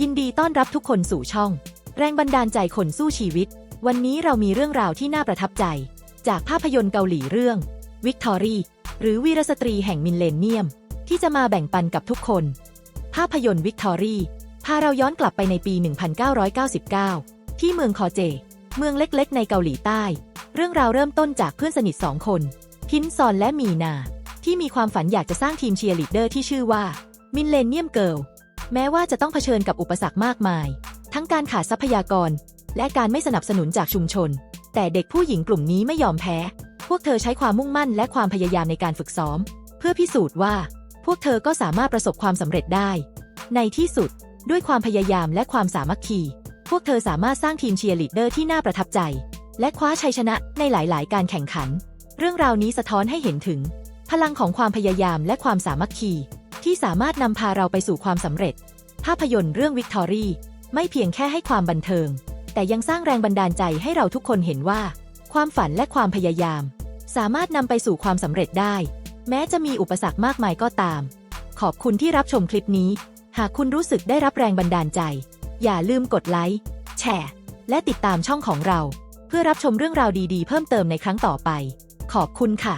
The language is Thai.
ยินดีต้อนรับทุกคนสู่ช่อง แรงบันดาลใจคนสู้ชีวิต วันนี้เรามีเรื่องราวที่น่าประทับใจ จากภาพยนตร์เกาหลีเรื่องวิกตอรี่หรือวีรสตรีแห่งมินเลนเนียม ที่จะมาแบ่งปันกับทุกคน ภาพยนตร์วิกตอรี่พาเราย้อนกลับไปในปี 1999 ที่เมืองคอเจ เมืองเล็กๆ ในเกาหลีใต้ เรื่องราวเริ่มต้นจากเพื่อนสนิทสองคน พินซอนและมีนา ที่มีความฝันอยากจะสร้างทีมเชียร์ลีดเดอร์ที่ชื่อว่ามินเลนเนียมเกิล แม้ว่าจะต้องเผชิญกับอุปสรรคมากมาย ทั้งการขาดทรัพยากร และการไม่สนับสนุนจากชุมชน แต่เด็กผู้หญิงกลุ่มนี้ไม่ยอมแพ้ พวกเธอใช้ความมุ่งมั่นและความพยายามในการฝึกซ้อม เพื่อพิสูจน์ว่า พวกเธอก็สามารถประสบความสำเร็จได้ ในที่สุด ด้วยความพยายามและความสามัคคี พวกเธอสามารถสร้างทีมเชียร์ลีดเดอร์ที่น่าประทับใจ และคว้าชัยชนะในหลาย ๆ การแข่งขัน เรื่องราวนี้สะท้อนให้เห็นถึง พลังของความพยายามและความสามัคคี ที่สามารถนำพาเราไปสู่ความสำเร็จ ภาพยนตร์เรื่องวิกตอรี่ไม่เพียงแค่ให้ความบันเทิง แต่ยังสร้างแรงบันดาลใจให้เราทุกคนเห็นว่า ความฝันและความพยายาม สามารถนำไปสู่ความสำเร็จได้ แม้จะมีอุปสรรคมากมายก็ตาม ขอบคุณที่รับชมคลิปนี้ หากคุณรู้สึกได้รับแรงบันดาลใจ อย่าลืมกดไลค์แชร์และติดตามช่องของเรา เพื่อรับชมเรื่องราวดีๆ เพิ่มเติมในครั้งต่อไป ขอบคุณค่ะ